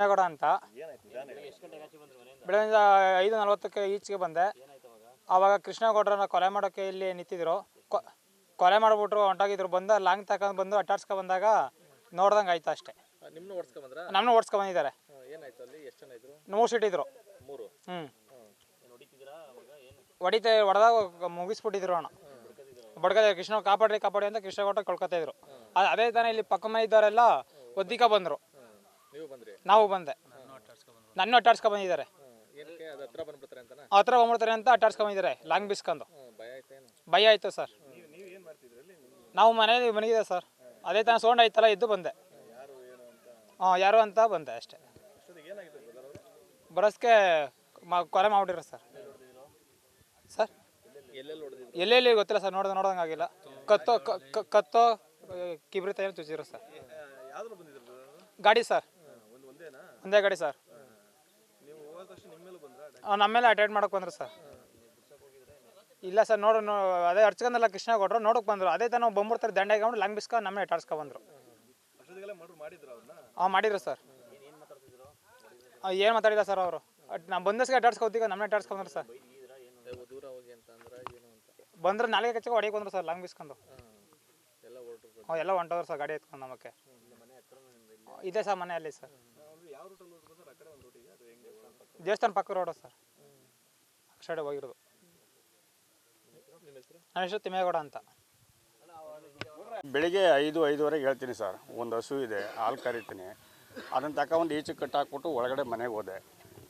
ಮೇಗೌಡ ಅಂತ. ಬೆಳಗಿನ ಐದು ನಲ್ವತ್ತಕ್ಕೆ ಈಚೆಗೆ ಬಂದೆ. ಆವಾಗ ಕೃಷ್ಣಗೌಡ್ರನ್ನ ಕೊಲೆ ಮಾಡೋಕ್ಕೆ ಇಲ್ಲಿ ನಿಂತಿದ್ರು. ಕೊಲೆ ಮಾಡಿಬಿಟ್ರು ಹೊಂಟಾಗಿದ್ರು. ಬಂದ ಲಾಂಗ್ ತಗೊಂಡು ಬಂದು ಅಟ್ಟಾಡ್ಸ್ಕೊ ಬಂದಾಗ ನೋಡ್ದಂಗೆ ಆಯ್ತು ಅಷ್ಟೇ. ನಿಮ್ನ ಓಡ್ಸ್ಕೊ ಬಂದ್ರ? ನಮ್ಮನ್ನ ಓಡಿಸ್ಕೊ ಬಂದಿದ್ದಾರೆ. ಏನಾಯ್ತು ಅಲ್ಲಿ? ಎಷ್ಟು ಜನ ಇದ್ರು? ಮೂರು ಸೀಟ್ ಇದ್ರು. ಮೂರು? ಹ್ಞೂ ಹೊಡಿತೆ ಹೊಡೆದಾಗ ಮುಗಿಸ್ಬಿಟ್ಟಿದ್ರು ಅಣ್ಣ ಬಡ್ಕದ ಕೃಷ್ಣ ಕಾಪಾಡ್ರಿ ಕಾಪಾಡಿ ಅಂತ ಕೃಷ್ಣಗೌಡ ಕೊಳ್ಕೊತಾ ಇದ್ರು. ಅದೇ ತಾನೇ ಇಲ್ಲಿ ಪಕ್ಕ ಮನೆ ಇದ್ದವರೆಲ್ಲ ಒದ್ದಿಕ ಬಂದರು. ನೀವು ಬಂದೆ. ನನ್ನ ಅಟ್ಟಾಡ್ಸ್ಕೊ ಬಂದಿದ್ದಾರೆ. ಹತ್ರ ಬಂದ್ಬಿಡ್ತಾರೆ ಅಂತ ಅಟ್ಟಾಡ್ಸ್ಕೊ ಬಂದಿದ್ದಾರೆ ಲಾಂಗ್ ಬಿಸ್ಕೊಂಡು ಭಯ ಆಯ್ತೇನು ಭಯ ಆಯ್ತು ಸರ್. ನಾವು ಮನೇಲಿ ಮನೆಗಿದೆ ಸರ್. ಅದೇ ತಾನೇ ಸೌಂಡ್ ಆಯ್ತಲ್ಲ ಇದ್ದು ಬಂದೆ. ಹಾಂ ಯಾರು ಅಂತ ಬಂದೆ ಅಷ್ಟೇ. ಬರೋಸ್ಕೆ ಮ ಕೊಲೆ ಮಾಡಿರ ಸರ್. ಸರ್? ಎಲ್ಲೆಲ್ಲಿ ಗೊತ್ತಿಲ್ಲ ಸರ್ ನೋಡ್ದೆ ನೋಡ್ದಂಗೆ ಆಗಿಲ್ಲ. ಕತ್ತೋ ಕತ್ತೋ ಕಿಬ್ರಿತ ಏನು ಚುಚ್ಚಿರೋ ಸರ್. ಗಾಡಿ ಸರ್. ಒಂದೇ ಗಾಡಿ ಸರ್. ನೀವು ನಿಮ್ಮ ಮೇಲೆ ಅಟೆಂಡ್ ಮಾಡಕ್ ಬಂದ್ರು ಸರ್. ಇಲ್ಲ ಸರ್, ನೋಡು ಅದೇ ಅರ್ಚ್ಕೊಂಡಲ್ಲ ಕೃಷ್ಣ ಕೊಟ್ರು, ನೋಡಕ್ ಬಂದ್ರು. ಅದೇ ತಾನು ಬಂದ್ಬಿಡ್ತಾರೆ, ದಂಡೆ ಹಾಕೊಂಡು ಲಾಂಗ್ ಬಿಸ್ಕ ನಮ್ಮನ್ನ ಎಟಾಡ್ಸ್ಕೊ ಬಂದ್ರು. ಹಾಂ ಮಾಡಿದ್ರು ಸರ್. ಏನು ಮಾತಾಡಿದ ಸರ್ ಅವರು. ನಾವು ಬಂದಸ್ಗೆ ಅಟಾಡ್ಸ್ಕೊತೀಗ ನಮ್ಮನ್ನ ಅಟಾಡ್ಸ್ಕೊಂಡ್ರು ಸರ್. ಬಂದ್ರೆ ನಾಲ್ಕು ಬಂದ್ರು ಸರ್, ಲಂಗ್ ಬಿಸ್ಕೊಂಡು. ಎಲ್ಲ ಎಲ್ಲ ಹೊಂಟೋದ್ರು ಸರ್, ಗಾಡಿ ಎತ್ಕೊಂಡು ನಮಗೆ ಇದೆ ಸರ್ ಮನೆಯಲ್ಲಿ ಸರ್. ಒಂದು ದೇವಸ್ಥಾನ ಪಕ್ಕ ರೋಡ ಸರ್. ಆ ಸೈಡ್ ಹೋಗಿರೋದು. ನನ್ನ ಹೆಸರು ತಿಮ್ಮೇಗೌಡ ಅಂತ. ಬೆಳಿಗ್ಗೆ ಐದು ಐದುವರೆಗೆ ಹೇಳ್ತೀನಿ ಸರ್. ಒಂದು ಹಸು ಇದೆ ಹಾಲು ಕರಿತೀನಿ. ಅದನ್ನು ತಗೊಂಡು ಈಚೆ ಕಟ್ಟಾಕ್ಬಿಟ್ಟು ಒಳಗಡೆ ಮನೆಗೆ ಹೋದೆ.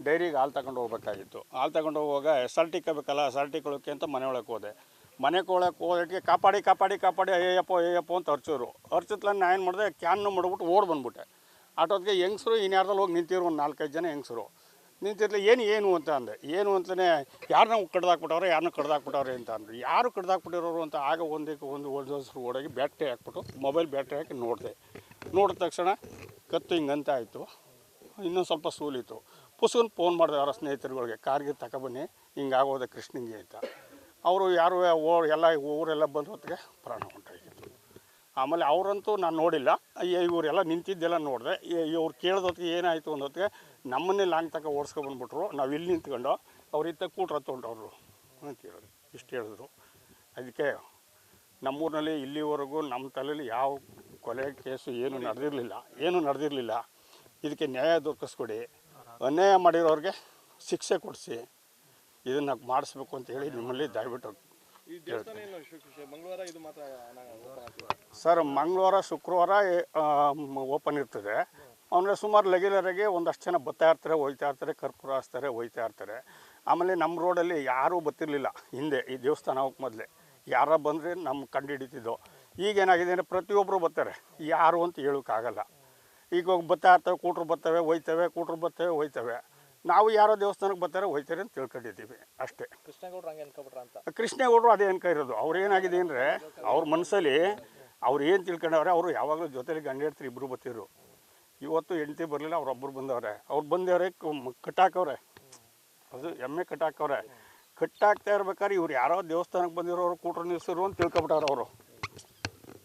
ಡೈರಿಗೆ ಹಾಲು ತಗೊಂಡು ಹೋಗ್ಬೇಕಾಗಿತ್ತು. ಹಾಲು ತಗೊಂಡು ಹೋಗುವಾಗ ಎಸ್ ಆರ್ ಟಿ ಕಬೇಕಲ್ಲ ಎಸ್ ಆರ್ ಟಿ ಕೊಳಕ್ಕೆ ಅಂತ ಮನೆ ಒಳಗೆ ಹೋದೆ. ಮನೆ ಕೊಳಕ್ಕೆ ಹೋದಕ್ಕೆ ಕಾಪಾಡಿ ಕಾಪಾಡಿ ಕಾಪಾಡಿ ಅಯ್ಯಪ್ಪ ಅಯ್ಯಪ್ಪ ಅಂತ ಹರ್ಚೋರು. ಹರ್ಚಿತ್ಲ ನಾನು ಏನು ಮಾಡಿದೆ ಕ್ಯಾನ್ನು ಮಾಡ್ಬಿಟ್ಟು ಓಡ್ ಬಂದ್ಬಿಟ್ಟೆ. ಆಟೋದ್ಗೆ ಹೆಂಗಸರು ಇನ್ಯಾರ್ದಲ್ಲಿ ಹೋಗಿ ನಿಂತಿರು ಒಂದು ನಾಲ್ಕೈದು ಜನ ಹೆಂಗಸರು. ನಿಂತಿರ್ಲಿ, ಏನು ಏನು? ಅಂತ ಅಂದೆ. ಏನು? ಅಂತಲೇ ಯಾರನ್ನ ಕಡ್ದಾಕ್ಬಿಟ್ಟವ್ರೆ ಯಾರನ್ನ ಕಡ್ದಾಕ್ಬಿಟ್ಟವ್ರೆ? ಅಂತ ಅಂದ್ರು ಯಾರು ಕಡ್ದಾಕ್ಬಿಟ್ಟಿರೋರು ಅಂತ ಆಗ ಒಂದಕ್ಕೆ ಒಂದು ಒಂದು ಹೆಸರು ಓಡೋಗಿ ಬ್ಯಾಟ್ರಿ ಹಾಕ್ಬಿಟ್ಟು ಮೊಬೈಲ್ ಬ್ಯಾಟ್ರಿ ಹಾಕಿ ನೋಡಿದೆ. ನೋಡಿದ ತಕ್ಷಣ ಕತ್ತು ಹಿಂಗಂತ ಆಯಿತು. ಇನ್ನೊಂದು ಸ್ವಲ್ಪ ಸೂಲಿತ್ತು. ಪುಸ್ತಕನ ಫೋನ್ ಮಾಡಿದೆ ಅವರ ಸ್ನೇಹಿತರುಗಳಿಗೆ, ಕಾರ್ಗೆ ತಗೊಬನ್ನಿ ಹಿಂಗಾಗೋದೆ ಕೃಷ್ಣಂಗೆ ಅಂತ. ಅವರು ಯಾರು, ಓ, ಎಲ್ಲ ಊರೆಲ್ಲ ಬಂದ ಹೊತ್ತಿಗೆ ಪ್ರಾಣ ಉಂಟಾಗಿತ್ತು ಆಮೇಲೆ ಅವರಂತೂ ನಾನು ನೋಡಿಲ್ಲ. ಇವರೆಲ್ಲ ನಿಂತಿದ್ದೆಲ್ಲ ನೋಡಿದೆ. ಇವ್ರು ಕೇಳಿದೊತ್ತಿಗೆ ಏನಾಯಿತು ಅನ್ನೋತ್ತಿಗೆ ನಮ್ಮನ್ನೇ ಲಾಂಗ್ ತಕ ಓಡಿಸ್ಕೊಬಂದ್ಬಿಟ್ರು ನಾವು ಇಲ್ಲಿ ನಿಂತ್ಕೊಂಡು ಅವ್ರ ಇತ್ತ ಕೂಟ್ರ ತೊಗೊಂಡವ್ರು ಅಂತ ಹೇಳಿದ್ರು. ಇಷ್ಟು ಹೇಳಿದ್ರು. ಅದಕ್ಕೆ ನಮ್ಮೂರಿನಲ್ಲಿ ಇಲ್ಲಿವರೆಗೂ ನಮ್ಮ ತಲೆಯಲ್ಲಿ ಯಾವ ಕೊಲೆ ಕೇಸು ಏನು ನಡೆದಿರಲಿಲ್ಲ. ಏನು ನಡೆದಿರಲಿಲ್ಲ. ಇದಕ್ಕೆ ನ್ಯಾಯ ದೊರಕಿಸ್ಕೊಡಿ. ಅನ್ಯಾಯ ಮಾಡಿರೋರಿಗೆ ಶಿಕ್ಷೆ ಕೊಡಿಸಿ. ಇದನ್ನು ಮಾಡಿಸ್ಬೇಕು ಅಂತ ಹೇಳಿ ನಿಮ್ಮಲ್ಲಿ ದಯವಿಟ್ಟು ಸರ್, ಮಂಗಳವಾರ, ಶುಕ್ರವಾರ ಓಪನ್ ಇರ್ತದೆ. ಆಮೇಲೆ ಸುಮಾರು ರೆಗ್ಯುಲರಾಗಿ ಒಂದಷ್ಟು ಜನ ಬತ್ತಾ ಇರ್ತಾರೆ, ಹೋಯ್ತಾ ಇರ್ತಾರೆ, ಕರ್ಪೂರ ಹಾಸ್ತಾರೆ ಹೋಯ್ತಾ ಇರ್ತಾರೆ. ಆಮೇಲೆ ನಮ್ಮ ರೋಡಲ್ಲಿ ಯಾರೂ ಬತ್ತಿರಲಿಲ್ಲ ಹಿಂದೆ, ಈ ದೇವಸ್ಥಾನ ಹೋಗಕ್ಕೆ ಮೊದಲೇ. ಯಾರ ಬಂದರೆ ನಮ್ಮ ಕಂಡು ಹಿಡಿತಿದ್ದೋ. ಏನಾಗಿದೆ ಅಂದರೆ ಪ್ರತಿಯೊಬ್ಬರು ಬರ್ತಾರೆ. ಯಾರು ಅಂತ ಹೇಳೋಕ್ಕಾಗಲ್ಲ. ಈಗ ಹೋಗಿ ಬತ್ತಾ ಇರ್ತವೆ, ಕೂಟ್ರು ಬರ್ತವೆ, ಹೋಯ್ತವೆ, ಕೂಟ್ರು ಬರ್ತವೆ, ಹೋಯ್ತವೆ. ನಾವು ಯಾರೋ ದೇವಸ್ಥಾನಕ್ಕೆ ಬರ್ತಾರೆ ಹೋಯ್ತಾರೆ ಅಂತ ತಿಳ್ಕೊಂಡಿದ್ದೀವಿ ಅಷ್ಟೇ. ಕೃಷ್ಣೇಗೌಡರು ಹಂಗೆ ಅನ್ಕೊಬಿಟ್ರ ಅಂತ? ಕೃಷ್ಣೇಗೌಡರು ಅದೇ ಅನ್ಕ ಇರೋದು. ಅವ್ರು ಏನಾಗಿದೆ ಅಂದರೆ ಅವ್ರ ಮನಸ್ಸಲ್ಲಿ ಅವ್ರು ಏನು ತಿಳ್ಕೊಂಡವ್ರೆ ಅವರು ಯಾವಾಗಲೂ ಜೊತೆಲಿ ಗಂಡ ಹೇಳ್ತಾರೆ ಇಬ್ಬರು ಬರ್ತಿದ್ರು. ಇವತ್ತು ಹೆಂಡತಿ ಬರಲಿಲ್ಲ ಅವ್ರೊಬ್ಬರು ಬಂದವ್ರೆ. ಅವ್ರು ಬಂದವ್ರೆ ಕಟ್ಟಾಕವ್ರೆ. ಅದು ಎಮ್ಮೆ ಕಟ್ಟಾಕವ್ರೆ. ಕಟ್ಟಾಕ್ತಾ ಇರ್ಬೇಕಾದ್ರೆ ಇವ್ರು ಯಾರೋ ದೇವಸ್ಥಾನಕ್ಕೆ ಬಂದಿರೋರು ಕೂಟ್ರು ನಿಲ್ಸಿರು ಅಂತ ತಿಳ್ಕೊಬಿಟ್ಟಾರೆ ಅವರು.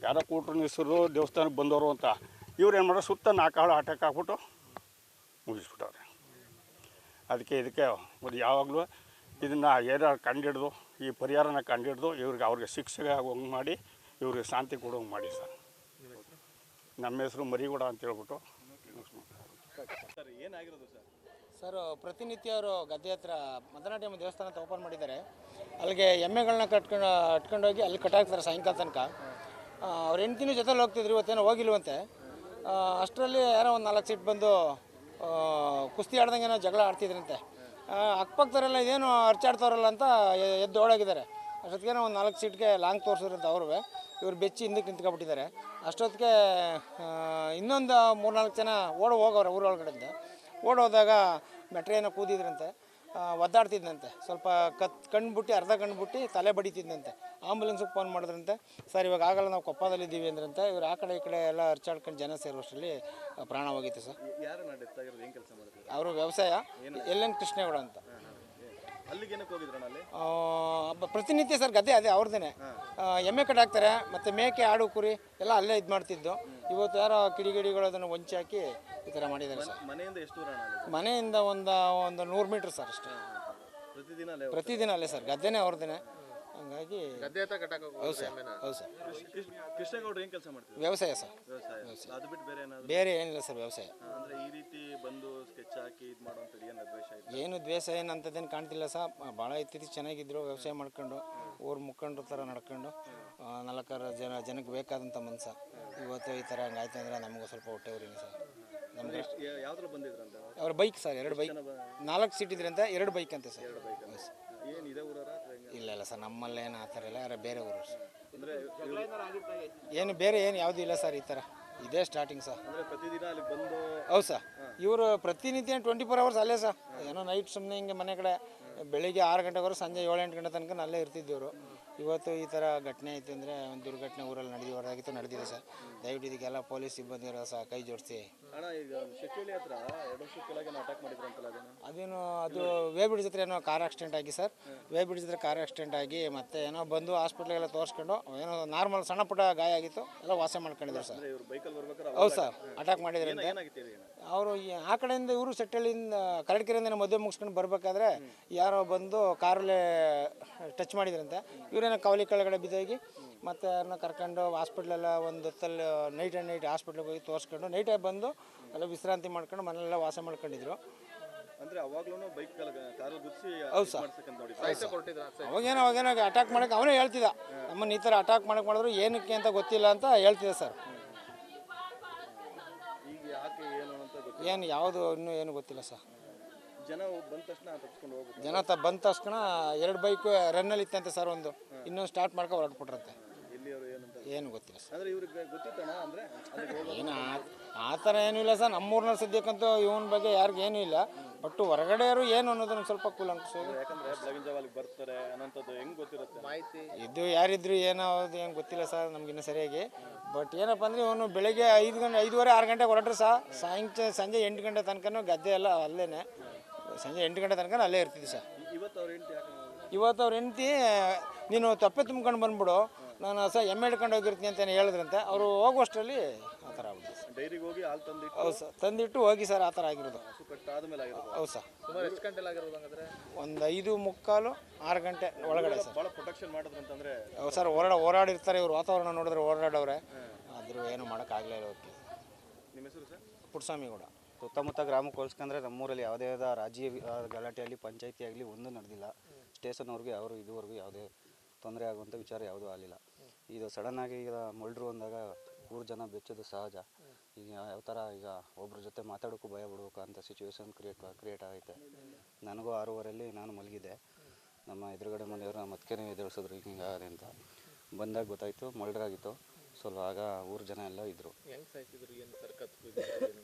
ಯಾರೋ ಕೂಟ್ರು ನಿಲ್ಸಿರು ದೇವಸ್ಥಾನಕ್ಕೆ ಬಂದವರು ಅಂತ. ಇವ್ರು ಏನು ಮಾಡೋ ಸುತ್ತ ನಾಲ್ಕಾಳು ಆಟಕ್ಕೆ ಹಾಕ್ಬಿಟ್ಟು ಮುಗಿಸ್ಬಿಟ್ಟವ್ರೆ. ಅದಕ್ಕೆ ಇದಕ್ಕೆ ಒಂದು ಯಾವಾಗಲೂ ಇದನ್ನು ಏನಾರು ಕಂಡಿಡ್ದು ಈ ಪರಿಹಾರನ ಕಂಡಿಡ್ದು ಇವ್ರಿಗೆ ಅವ್ರಿಗೆ ಶಿಕ್ಷೆ ಆಗೋಂಗೆ ಮಾಡಿ ಇವ್ರಿಗೆ ಶಾಂತಿ ಕೊಡೋಂಗೆ ಮಾಡಿ ಸರ್. ನಮ್ಮ ಹೆಸರು ಮರಿಗೂಡ ಅಂತ ಹೇಳ್ಬಿಟ್ಟು ಸರ್ ಏನಾಗಿರೋದು ಸರ್? ಸರ್ ಪ್ರತಿನಿತ್ಯ ಅವರು ಗದ್ದೆ ಹತ್ರ ಮದನಾಟ್ಯಮ್ಮ ದೇವಸ್ಥಾನ ಅಂತ ಓಪನ್ ಮಾಡಿದ್ದಾರೆ. ಅಲ್ಲಿಗೆ ಎಮ್ಮೆಗಳನ್ನ ಕಟ್ಕೊಂಡು ಅಟ್ಕೊಂಡೋಗಿ ಅಲ್ಲಿ ಕಟ್ಟಾಕ್ತಾರೆ ಸಾಯಂಕಾಲ ತನಕ. ಅವ್ರು ಎಂಟು ಹೆಂಡ್ತಿನೂ ಜೊತೆಲಿ ಹೋಗ್ತಿದ್ರು ಇವತ್ತೇನೋ ಹೋಗಿಲ್ವಂತೆ. ಅಷ್ಟರಲ್ಲಿ ಯಾರೋ ಒಂದು ನಾಲ್ಕು ಸೀಟ್ ಬಂದು ಕುಸ್ತಿ ಆಡ್ದಂಗೆ ಜಗಳ ಆಡ್ತಿದ್ರಂತೆ. ಅಕ್ಕಪಕ್ಕದವರೆಲ್ಲ ಇದೇನು ಅರ್ಚಾಡ್ತಾರಲ್ಲ ಅಂತ ಎದ್ದು ಒಳಗಿದ್ದಾರೆ ಅಷ್ಟೊತ್ತಿಗೆ ಒಂದು ನಾಲ್ಕು ಸೀಟ್ಗೆ ಲಾಂಗ್ ತೋರಿಸಿದ್ರಂತೆ ಅವ್ರು ಇವ್ರು ಬೆಚ್ಚಿ ಹಿಂದಕ್ಕೆ ನಿಂತ್ಕೊಬಿಟ್ಟಿದ್ದಾರೆ. ಅಷ್ಟೊತ್ತಿಗೆ ಇನ್ನೊಂದು ಇನ್ನೊಂದು ಮೂರ್ನಾಲ್ಕು ಜನ ಓಡ ಹೋಗವ್ರೆ ಊರೊಳಗಡೆಯಿಂದ. ಓಡೋದಾಗ ಮೆಟ್ರೆಯನ್ನು ಕೂದಿದ್ರಂತೆ. ಒದ್ದಾಡ್ತಿದ್ದಂತೆ ಸ್ವಲ್ಪ ಕತ್ ಕಣ್ಬಿಟ್ಟು ಅರ್ಧ ಕಣ್ಬಿಟ್ಟು ತಲೆ ಬಡಿತಿದ್ದಂತೆ ಆಂಬುಲೆನ್ಸ್ಗೆ ಫೋನ್ ಮಾಡಿದ್ರಂತೆ. ಸರ್ ಇವಾಗ ಆಗಲ್ಲ ನಾವು ಕೊಪ್ಪದಲ್ಲಿದ್ದೀವಿ ಅಂದ್ರಂತೆ. ಇವ್ರು ಆ ಕಡೆ ಈ ಕಡೆ ಎಲ್ಲ ಅರ್ಚಾಡ್ಕೊಂಡು ಜನ ಸೇರುವಷ್ಟರಲ್ಲಿ ಪ್ರಾಣ ಹೋಗಿತ್ತು ಸರ್. ಅವರು ವ್ಯವಸಾಯ ಎಲ್ ಎನ್ ಕೃಷ್ಣೇಗೌಡ ಅಂತ. ಪ್ರತಿನಿತ್ಯ ಸರ್ ಗದ್ದೆ ಅದೇ ಅವ್ರದ್ದೇನೆ. ಎಮ್ಮೆ ಕಡೆ ಹಾಕ್ತಾರೆ ಮತ್ತು ಮೇಕೆ ಆಡು ಕುರಿ ಎಲ್ಲ ಅಲ್ಲೇ ಇದು ಮಾಡ್ತಿದ್ದು. ಇವತ್ತು ಯಾರೋ ಕಿಡಿಗಿಡಿಗಳು ಅದನ್ನು ಹೊಂಚಿ ಹಾಕಿ ಈ ಥರ ಮಾಡಿದ್ದಾರೆ ಸರ್. ಮನೆಯಿಂದ ಎಷ್ಟು ಒಂದು ಒಂದು ನೂರು ಮೀಟ್ರ್ ಸರ್ ಅಷ್ಟೇ. ಪ್ರತಿದಿನ ಅಲ್ಲೇ ಸರ್ ಗದ್ದೆನೇ ಅವ್ರದ್ದೇನೆ. ಹಂಗಾಗಿ ಗದ್ದೆ ಹತ್ರ ಕಟ್ಟಕ್ಕೆ ಹೌದು ಸರ್ ಹೌದು ಸರ್. ಕೃಷ್ಣೇಗೌಡರು ಏನು ಕೆಲಸ ಮಾಡ್ತಿದ್ರು? ವ್ಯವಸಾಯ ಸರ್. ವ್ಯವಸಾಯ. ಅದು ಬಿಟ್ಟು ಬೇರೆ ಏನಾದ್ರು? ಬೇರೆ ಏನಿಲ್ಲ ಸರ್ ವ್ಯವಸಾಯ. ಅಂದ್ರೆ ಈ ರೀತಿ ಬಂದು ಸ್ಕೆಚ್ ಹಾಕಿ ಇದು ಮಾಡುವಂಥದ್ದು ಏನು ದ್ವೇಷ ಇದೆ? ಏನು ದ್ವೇಷ ಏನು ಅಂಥದ್ದೇನು ಕಾಣ್ತಿಲ್ಲ ಸರ್. ಭಾಳ ಇತ್ತೀಚೆಗೆ ಚೆನ್ನಾಗಿದ್ರು ವ್ಯವಸಾಯ ಮಾಡ್ಕೊಂಡು ಊರು ಮುಖಂಡ್ರ ಥರ ನಡ್ಕೊಂಡು ಆ, ನಾಲ್ಕಾರು ಜನ ಜನಕ್ಕೆ ಬೇಕಾದಂಥ ಮನ್ಸ ಇವತ್ತು ಈ ಥರ ಹಂಗಾಯ್ತು ಅಂದ್ರೆ ನಮಗೂ ಸ್ವಲ್ಪ ಹೊಟ್ಟೆ ಉರಿನಿ ಸರ್. ನಮ್ಗೆ ಬಂದಿದ್ರು ಬಂದಿದ್ರಂತ? ಅವ್ರ ಬೈಕ್ ಸರ್ ಎರಡು ಬೈಕ್. ನಾಲ್ಕು ಸೀಟ್ ಇದ್ರಂತೆ ಎರಡು ಬೈಕ್ ಅಂತ ಸರ್. ಹೌದು ಸರ್. ಏನು ಇದೇ ಊರರ ಅಥವಾ ಹೆಂಗೆ ಇಲ್ಲ ಇಲ್ಲ ಸರ್ ನಮ್ಮಲ್ಲೇನು ಆ ಥರ ಇಲ್ಲ ಯಾರು ಬೇರೆ ಊರು ಸರ್. ಏನು ಬೇರೆ ಏನು ಯಾವುದೂ ಇಲ್ಲ ಸರ್ ಈ ಥರ. ಇದೇ ಸ್ಟಾರ್ಟಿಂಗ್ ಸರ್. ಹೌದು ಸರ್. ಇವರು ಪ್ರತಿನಿತ್ಯ ಟ್ವೆಂಟಿ ಫೋರ್ ಅವರ್ಸ್ ಅಲ್ಲೇ ಸರ್. ಏನೋ ನೈಟ್ ಸುಮ್ಮನೆ ಹಿಂಗೆ ಮನೆ ಕಡೆ ಬೆಳಿಗ್ಗೆ ಆರು ಗಂಟೆವರೆಗೆ ಸಂಜೆ ಏಳು ಎಂಟು ಗಂಟೆ ತನಕ ಅಲ್ಲೇ ಇರ್ತಿದ್ದೆವರು. ಇವತ್ತು ಈ ಥರ ಘಟನೆ ಆಯ್ತು ಅಂದರೆ ಒಂದು ದುರ್ಘಟನೆ ಊರಲ್ಲಿ ನಡೆದಿ ಹೊರದಾಗಿತ್ತು ನಡೆದಿದೆ ಸರ್. ದಯವಿಟ್ಟು ಇದಕ್ಕೆಲ್ಲ ಪೊಲೀಸ್ ಸಿಬ್ಬಂದಿಗಳು ಸಹ ಕೈ ಜೋಡಿಸಿ. ಅಣ್ಣ ಈಗ ಶೆಟ್ಟಿಹಳ್ಳಿ ಹತ್ರ ಎರಡು ವರ್ಷ ಕೆಳಗೆ ಅಟ್ಯಾಕ್ ಮಾಡಿದ್ರಂತಲ್ಲ ಅದನ್ನ ಅದೇನು ಅದು ವೇ ಬ್ರಿಡ್ಜ್ ಹತ್ರ ಏನೋ ಕಾರ್ ಆಕ್ಸಿಡೆಂಟ್ ಆಗಿ ಸರ್. ವೇ ಬ್ರಿಡ್ಜ್ ಹತ್ರ ಕಾರ್ ಆಕ್ಸಿಡೆಂಟ್ ಆಗಿ ಮತ್ತೆ ಏನೋ ಬಂದು ಹಾಸ್ಪಿಟ್ಲಿಗೆಲ್ಲ ತೋರಿಸ್ಕೊಂಡು ಏನೋ ನಾರ್ಮಲ್ ಸಣ್ಣ ಪುಟ್ಟ ಗಾಯ ಆಗಿತ್ತು ಎಲ್ಲ ವಾಸ ಮಾಡ್ಕೊಂಡಿದ್ರು ಸರ್. ಇವ್ರು ಬೈಕಲ್ಲಿ ಬರ್ಬೇಕಾದ್ರೆ ಹೌದು ಸರ್ ಅಟ್ಯಾಕ್ ಮಾಡಿದ್ರಂತೆ. ಏನಾಗಿತ್ತು ಏನು? ಅವರು ಆ ಕಡೆಯಿಂದ ಇವರು ಸೆಟ್ಟಳ್ಳಿಯಿಂದ ಕರಡ್ಕೆರೆಯಿಂದ ಮದುವೆ ಮುಗಿಸ್ಕೊಂಡು ಬರಬೇಕಾದ್ರೆ ಯಾರೋ ಬಂದು ಕಾರಲ್ಲೇ ಟಚ್ ಮಾಡಿದ್ರಂತೆ. ಇವರೇನೋ ಕವಲಿ ಕೆಳಗಡೆ ಬಿದ್ದೋಗಿ ಮತ್ತು ಅವ್ರನ್ನ ಕರ್ಕೊಂಡು ಹಾಸ್ಪಿಟ್ಲೆಲ್ಲ ಒಂದು ಹೊತ್ತಲ್ಲಿ ನೈಟ್ ಆ್ಯಂಡ್ ನೈಟ್ ಹಾಸ್ಪಿಟ್ಲಿಗೆ ಹೋಗಿ ತೋರಿಸ್ಕೊಂಡು ನೈಟೇ ಬಂದು ಅಲ್ಲ ವಿಶ್ರಾಂತಿ ಮಾಡ್ಕೊಂಡು ಮನೆಯೆಲ್ಲ ವಾಸ ಮಾಡ್ಕೊಂಡಿದ್ರು. ಅಂದ್ರೆ ಅವಾಗ್ಲೂ ಬೈಕ್ ಹೌದು ಸರ್. ಅವಾಗೇನೋ ಅವಾಗೇನೋ ಅಟ್ಯಾಕ್ ಮಾಡಕ್ಕೆ ಅವನೇ ಹೇಳ್ತಿದ್ದ. ನಮ್ಮನ್ನ ಈ ಥರ ಅಟ್ಯಾಕ್ ಮಾಡಕ್ಕೆ ಮಾಡಿದ್ರು ಏನಕ್ಕೆ ಅಂತ ಗೊತ್ತಿಲ್ಲ ಅಂತ ಹೇಳ್ತಿದ್ದ ಸರ್. ಏನು ಯಾವುದು ಇನ್ನೂ ಏನು ಗೊತ್ತಿಲ್ಲ ಸರ್. ಜನ ಬಂದ ತಕ್ಷಣ ತಪ್ಪಿಸ್ಕೊಂಡು ಹೋಗ್ಬೇಕು ಜನ ತ ಬಂದ ತಕ್ಷಣ ಎರಡು ಬೈಕ್ ರನ್ನಲ್ಲಿ ಇತ್ತಂತೆ ಸರ್ ಒಂದು. ಇನ್ನೊಂದು ಸ್ಟಾರ್ಟ್ ಮಾಡ್ಕೊ ಹೊರಟ್ಬಿಟ್ರಂತೆ. ಎಲ್ಲಿಯವರು ಏನಂತ? ಏನು ಗೊತ್ತಿಲ್ಲ ಸರ್. ಅಂದ್ರೆ ಇವ್ರಿಗೆ ಗೊತ್ತಿತ್ತಣ್ಣ ಅಂದ್ರೆ ಏನು ಆ- ಥರ ಏನೂ ಇಲ್ಲ ಸರ್. ನಮ್ಮೂರಿನಲ್ಲಿ ಸದ್ಯಕ್ಕಂತೂ ಇವನ ಬಗ್ಗೆ ಯಾರಿಗೇನೂ ಏನೂ ಇಲ್ಲ. ಬಟ್ ಹೊರಗಡೆಯವರು ಏನು ಅನ್ನೋದನ್ನ ಸ್ವಲ್ಪ ಕೂಲ್ ಯಾಕಂದ್ರೆ ಬೆಳಗಿನ ಜಾವ ಅಲ್ಲಿಗೆ ಬರ್ತಾರೆ ಅನ್ನೋಂಥದ್ದು ಹೆಂಗ್ ಗೊತ್ತಿರುತ್ತೆ? ಮಾಹಿತಿ ಇದು ಯಾರಿದ್ರು ಏನೋ ಅದು ಏನು ಗೊತ್ತಿಲ್ಲ ಸರ್ ನಮಗಿನ್ನೂ ಸರಿಯಾಗಿ. ಬಟ್ ಏನಪ್ಪ ಅಂದರೆ ಇವನು ಬೆಳಗ್ಗೆ ಐದು ಗಂಟೆ ಐದುವರೆ ಆರು ಗಂಟೆಗೆ ಹೊರಟ್ರೆ ಸಹ ಸಾಯಂಕ ಸಂಜೆ ಎಂಟು ಗಂಟೆ ತನಕನೂ ಗದ್ದೆ ಎಲ್ಲ ಅಲ್ಲೇ ಸಂಜೆ ಎಂಟು ಗಂಟೆ ತನಕ ಅಲ್ಲೇ ಇರ್ತಿದ್ವಿ ಸರ್. ಇವತ್ತು ಅವ್ರ ಹೆಂಡತಿ ಯಾಕೆ ಇವತ್ತು ಅವ್ರ ಹೆಂಡತಿ ನೀನು ತಪ್ಪೆ ತುಂಬ್ಕೊಂಡು ಬಂದ್ಬಿಡು. ನಾನು ಸಹ ಎಮ್ಮೆ ಹಿಡ್ಕೊಂಡು ಹೋಗಿರ್ತೀನಿ ಅಂತ ಹೇಳಿದ್ರಂತೆ. ಅವರು ಹೋಗುವಷ್ಟರಲ್ಲಿ ಆ ಥರ ಆಗ್ಬಿಟ್ಟು ಸರ್. ಡೈರಿಗೆ ಹೋಗಿ ಹಾಲು ತಂದಿಟ್ಟು ಹೌದು ಸರ್. ತಂದಿಟ್ಟು ಹೋಗಿ ಸರ್ ಆ ಥರ ಆಗಿರೋದು. ಹಸು ಕಟ್ಟಾದ್ಮೇಲೆ ಆಗಿರೋದು ಹೌದು ಸರ್. ಸುಮಾರು ಎಷ್ಟು ಗಂಟೆಲಿ ಆಗಿರೋದು ಹಂಗಂದ್ರೆ? ಒಂದು ಐದು ಮುಕ್ಕಾಲು ಆರು ಗಂಟೆ ಒಳಗಡೆ ಸರ್. ಭಾಳ ಪ್ರೊಟೆಕ್ಷನ್ ಮಾಡಿದ್ರು ಅಂತಂದ್ರೆ ಹೌದು ಸರ್ ಓಡಾಡ ಓಡಾಡಿರ್ತಾರೆ ಇವರು. ವಾತಾವರಣ ನೋಡಿದ್ರೆ ಓಡಾಡವ್ರೆ ಆದರೂ ಏನು ಮಾಡೋಕ್ಕಾಗಲೇ ಇಲ್ಲ ಅವ್ರಿಗೆ. ನಿಮ್ಮ ಹೆಸರು ಸರ್? ಪುಟ್ಟಸ್ವಾಮಿ ಕೂಡ ಸುತ್ತಮುತ್ತ ಗ್ರಾಮಕ್ಕೆ ಹೋಲಿಸ್ಕೊಂಡ್ರೆ ನಮ್ಮೂರಲ್ಲಿ ಯಾವುದೇ ಆದ ರಾಜ್ಯ ಗಲಾಟೆ ಗಲಾಟೆಯಲ್ಲಿ ಪಂಚಾಯತಿ ಆಗಲಿ ಒಂದು ನಡೆದಿಲ್ಲ. ಸ್ಟೇಷನ್ವರೆಗೂ ಅವರು ಇದುವರೆಗೂ ಯಾವುದೇ ತೊಂದರೆ ಆಗುವಂಥ ವಿಚಾರ ಯಾವುದೂ ಆಗಲಿಲ್ಲ. ಇದು ಸಡನ್ನಾಗಿ ಈಗ ಮೊಳ್ರು ಅಂದಾಗ ಊರು ಜನ ಬೆಚ್ಚೋದು ಸಹಜ. ಈಗ ಯಾವ ಥರ ಈಗ ಒಬ್ರ ಜೊತೆ ಮಾತಾಡೋಕ್ಕೂ ಭಯ ಬಿಡ್ಬೇಕು ಅಂತ ಸಿಚುವೇಶನ್ ಕ್ರಿಯೇಟ್ ಕ್ರಿಯೇಟ್ ಆಗೈತೆ. ನನಗೂ ಆರೂವರೆಯಲ್ಲಿ ನಾನು ಮಲಗಿದ್ದೆ. ನಮ್ಮ ಎದುರುಗಡೆ ಮನೆಯವರು ನಮ್ಮ ಅದಕ್ಕೇ ಎದುರಿಸಿದ್ರು ಹಿಂಗೆ ಹಿಂಗಾಗದೆ ಅಂತ. ಬಂದಾಗ ಗೊತ್ತಾಯಿತು ಮೊಳ್ರಾಗಿತ್ತು ಸ್ವಲ್ಪ ಆಗ ಊರು ಜನ ಎಲ್ಲ ಇದ್ದರು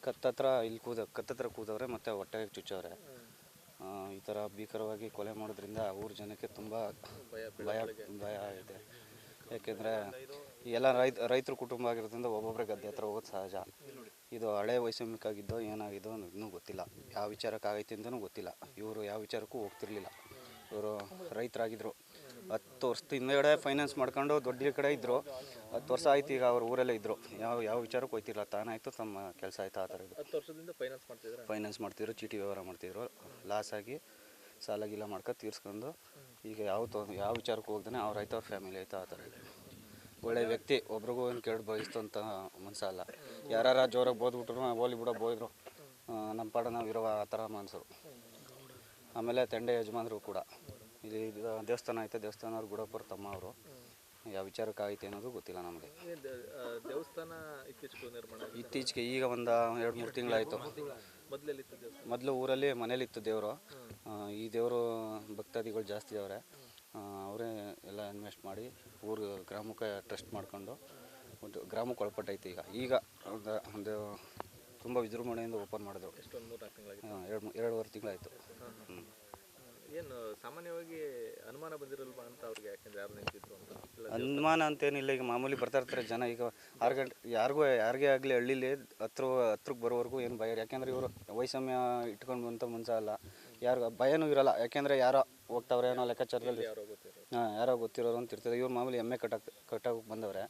ಕತ್ತತ್ರ ಇಲ್ಲಿ ಕೂದ ಕತ್ತತ್ರ ಕೂದವ್ರೆ ಮತ್ತು ಹೊಟ್ಟೆಗೆ ಚುಚ್ಚವ್ರೆ. ಈ ಥರ ಭೀಕರವಾಗಿ ಕೊಲೆ ಮಾಡೋದ್ರಿಂದ ಊರ ಜನಕ್ಕೆ ತುಂಬ ಭಯ ಭಯ ಇದೆ ಯಾಕೆಂದರೆ ಎಲ್ಲ ರೈತ ರೈತರ ಕುಟುಂಬ ಆಗಿರೋದ್ರಿಂದ ಒಬ್ಬೊಬ್ಬರ ಗದ್ದೆ ಹತ್ರ ಹೋಗೋದು ಸಹಜ. ಇದು ಹಳೆ ವೈಸಮಿಕ ಆಗಿದ್ದೋ ಏನಾಗಿದ್ದೋ ಇನ್ನೂ ಗೊತ್ತಿಲ್ಲ. ಯಾವ ವಿಚಾರಕ್ಕೆ ಆಗೈತೆ ಅಂತಲೂ ಗೊತ್ತಿಲ್ಲ. ಇವರು ಯಾವ ವಿಚಾರಕ್ಕೂ ಹೋಗ್ತಿರ್ಲಿಲ್ಲ. ಇವರು ರೈತರಾಗಿದ್ದರು ಹತ್ತು ವರ್ಷದ ಹಿಂದೆಗಡೆ ಫೈನಾನ್ಸ್ ಮಾಡ್ಕೊಂಡು ದೊಡ್ಡ ಕಡೆ ಇದ್ದರು ಹತ್ತು ವರ್ಷ ಆಯ್ತು ಈಗ ಅವ್ರ ಊರಲ್ಲೇ ಇದ್ದರು ಯಾವ ಯಾವ ವಿಚಾರಕ್ಕೆ ಹೋಯ್ತಿಲ್ಲ ತಾನಾಯಿತು ತಮ್ಮ ಕೆಲಸ ಆಯಿತು ಆ ಥರ ಇದು. ವರ್ಷದಿಂದ ಫೈನಾನ್ಸ್ ಮಾಡ್ತಿದ್ರ ಫೈನಾನ್ಸ್ ಮಾಡ್ತಿದ್ರು ಚೀಟಿ ವ್ಯವಹಾರ ಮಾಡ್ತಿದ್ರು. ಲಾಸ್ ಆಗಿ ಸಾಲ ಗೀಲ ಮಾಡ್ಕೊಂಡು ತೀರ್ಸ್ಕೊಂಡು ಈಗ ಯಾವ ತೊ ಯಾವ ವಿಚಾರಕ್ಕೆ ಹೋಗ್ದೇ ಅವ್ರು ಆಯ್ತು ಅವ್ರ ಫ್ಯಾಮಿಲಿ ಆಯ್ತು ಆ ಥರ ಇದೆ. ಒಳ್ಳೆ ವ್ಯಕ್ತಿ ಒಬ್ರಿಗೂ ಏನು ಕೇಳಿ ಬಯಸ್ತು ಅಂತ ಮನಸ್ಸಲ್ಲ ಯಾರ ಜೋರಾಗಿ ಬೋದ್ಬಿಟ್ರು ಹೋಲಿ ಬಿಡೋ ಬೋದ್ರು ನಮ್ಮ ಪಾಡ ನಾವು ಇರೋ ಆ ಥರ ಮನಸ್ಸು ಆಮೇಲೆ ತಂಡೆ ಯಜಮಾನರು ಕೂಡ. ಇಲ್ಲಿ ದೇವಸ್ಥಾನ ಐತೆ ದೇವಸ್ಥಾನವ್ರು ಗುಡಪ್ಪರು ತಮ್ಮ ಅವರು. ಯಾವ ವಿಚಾರಕ್ಕೆ ಆಯ್ತು ಅನ್ನೋದು ಗೊತ್ತಿಲ್ಲ ನಮಗೆ. ದೇವಸ್ಥಾನ ಇತ್ತೀಚೆಗೆ ಈಗ ಒಂದು ಎರಡು ಮೂರು ತಿಂಗಳಾಯಿತು ದೇವಸ್ಥಾನ? ಮೊದಲು ಊರಲ್ಲಿ ಮನೇಲಿತ್ತು ದೇವರು. ಈ ದೇವರು ಭಕ್ತಾದಿಗಳು ಜಾಸ್ತಿ ಅವರೇ. ಅವರೇ ಎಲ್ಲ ಇನ್ವೆಸ್ಟ್ ಮಾಡಿ ಊರು ಗ್ರಾಮಕ್ಕೆ ಟ್ರಸ್ಟ್ ಮಾಡ್ಕೊಂಡು ಒಂದು ಗ್ರಾಮಕ್ಕೆ ಒಳಪಟ್ಟೈತೆ ಈಗ. ಈಗ ಒಂದು ಒಂದು ತುಂಬ ವಿಜೃಂಭಣೆಯಿಂದ ಓಪನ್ ಮಾಡಿದ್ರು. ಆ, ಎರಡು ಎರಡೂವರೆ ತಿಂಗಳಾಯಿತು. ಹ್ಞೂ ಏನು ಸಾಮಾನ್ಯವಾಗಿ ಅನುಮಾನ ಬಂದಿರಲ್ವಾ ಅಂತ ಅವ್ರಿಗೆ? ಯಾಕೆಂದ್ರೆ ಯಾರು ನಿಂತಿದ್ರು ಅಂತ? ಅನುಮಾನ ಅಂತೇನಿಲ್ಲ. ಈಗ ಮಾಮೂಲಿ ಬರ್ತಾ ಇರ್ತಾರೆ ಜನ. ಈಗ ಆರು ಗಂಟೆ ಯಾರಿಗೂ ಯಾರಿಗೇ ಆಗಲಿ ಹಳ್ಳಿಲಿ ಹತ್ರ ಹತ್ರಕ್ಕೆ ಬರೋವರೆಗೂ ಏನು ಭಯ ಯಾಕೆಂದ್ರೆ ಇವರು ವೈಷಮ್ಯ ಇಟ್ಕೊಂಡು ಬಂತ ಮುಂಚೆ ಅಲ್ಲ. ಯಾರು ಭಯನೂ ಇರಲ್ಲ. ಯಾಕೆಂದ್ರೆ ಯಾರೋ ಹೋಗ್ತಾವ್ರೆ ಏನೋ ಲೆಕ್ಕಾಚಾರದಲ್ಲಿ ಹಾಂ ಯಾರೋ ಗೊತ್ತಿರೋರು ಅಂತ ಇರ್ತದೆ. ಇವ್ರು ಮಾಮೂಲಿ ಎಮ್ಮೆ ಕಟ್ಟಕ್ಕೆ ಕಟ್ಟೋಕೆ ಬಂದವ್ರೆ.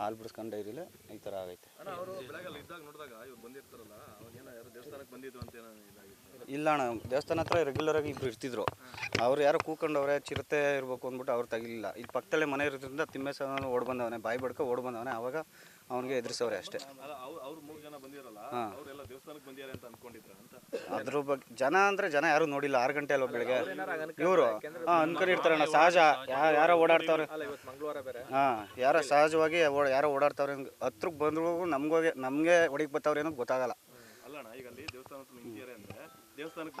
ಹಾಲು ಬಿಡಿಸ್ಕೊಂಡು ಡೈರಿಲಿ ಈ ಥರ ಆಗೈತೆ. ಇಲ್ಲ ಅಣ್ಣ ದೇವಸ್ಥಾನ ಹತ್ರ ರೆಗ್ಯುಲರ್ ಆಗಿ ಇಬ್ರು ಇರ್ತಿದ್ರು. ಅವ್ರು ಯಾರೋ ಕೂಕೊಂಡವ್ರೆ ಚಿರತೆ ಇರ್ಬೇಕು ಅಂದ್ಬಿಟ್ಟು ಅವ್ರು ತಗಿಲಿಲ್ಲ. ಇಲ್ಲಿ ಪಕ್ಕದಲ್ಲೇ ಮನೆ ಇರೋದ್ರಿಂದ ತಿಮ್ಮೇಸನ ಓಡ್ ಬಂದವನೆ ಬಾಯಿ ಬಡ್ಕ ಓಡ್ ಬಂದವನೆ. ಅವಾಗ ಅವನಿಗೆ ಎದುರಿಸೋರೆ ಅಷ್ಟೇ. ಅದ್ರ ಬಗ್ಗೆ ಜನ ಅಂದ್ರೆ ಜನ ಯಾರು ನೋಡಿಲ್ಲ ಆರು ಗಂಟೆ ಅಲ್ವ ಬೆಳಿಗ್ಗೆ? ಇವರು. ಹಾಂ ಅನ್ಕೊಂಡಿರ್ತಾರಣ್ಣ ಸಹಜ. ಯಾರೋ ಓಡಾಡ್ತಾವ್ರೆ. ಹಾಂ ಯಾರೋ ಸಹಜವಾಗಿ ಯಾರೋ ಓಡಾಡ್ತಾವ್ರೆ ಹತ್ರಕ್ಕೆ ಬಂದ್ರು ನಮ್ಗೋಗಿ ನಮಗೆ ಹೊಡಿಗೆ ಬರ್ತಾವ್ರೆ ಏನೋ ಗೊತ್ತಾಗಲ್ಲ.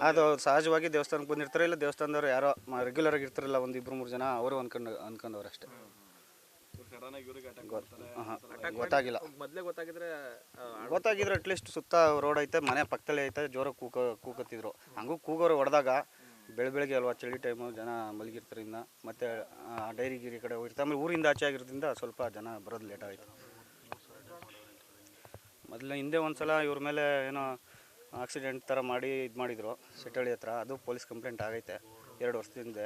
ಅದು ಸಹಜವಾಗಿ ದೇವಸ್ಥಾನಕ್ಕೆ ಬಂದಿರ್ತಾರೆ ಇಲ್ಲ ದೇವಸ್ಥಾನದವ್ರು ಯಾರೋ ರೆಗ್ಯುಲರ್ ಆಗಿ ಇರ್ತಾರಲ್ಲ ಒಂದು ಇಬ್ರು ಮೂರು ಜನ ಅವರು ಅನ್ಕೊಂಡು ಅನ್ಕೊಂಡವ್ರು ಅಷ್ಟೇ. ಸಡನ್ ಆಗಿ ಇವ್ರಿಗೆ ಅಟ್ಯಾಕ್ ಮಾಡ್ತಾರೆ. ಹಾಂ ಗೊತ್ತಾಗಿಲ್ಲ. ಮೊದಲೇ ಗೊತ್ತಾಗಿದ್ರೆ ಗೊತ್ತಾಗಿದ್ರೆ ಅಟ್ಲೀಸ್ಟ್ ಸುತ್ತ ರೋಡ್ ಐತೆ ಮನೆ ಪಕ್ಕದಲ್ಲೇ ಐತೆ ಜೋರಾಗಿ ಕೂಕ ಕೂಕತ್ತಿದ್ರು. ಹಂಗೂ ಕೂಗೋರು ಹೊಡೆದಾಗ ಬೆಳ ಬೆಳಗ್ಗೆ ಅಲ್ವಾ ಚಳಿ ಟೈಮು ಜನ ಮಲಗಿರ್ತಾರಿಂದ ಮತ್ತು ಡೈರಿ ಗಿರಿ ಕಡೆ ಹೋಗಿರ್ತಾರೆ ಆಮೇಲೆ ಊರಿಂದ ಆಚೆ ಆಗಿರೋದ್ರಿಂದ ಸ್ವಲ್ಪ ಜನ ಬರೋದು ಲೇಟ್ ಆಯಿತು. ಮೊದಲು ಹಿಂದೆ ಒಂದು ಸಲ ಇವ್ರ ಮೇಲೆ ಏನೋ ಆಕ್ಸಿಡೆಂಟ್ ಥರ ಮಾಡಿ ಇದು ಮಾಡಿದ್ರು ಸೆಟಳಿ ಹತ್ರ. ಅದು ಪೊಲೀಸ್ ಕಂಪ್ಲೇಂಟ್ ಆಗೈತೆ. ಎರಡು ವರ್ಷದಿಂದ.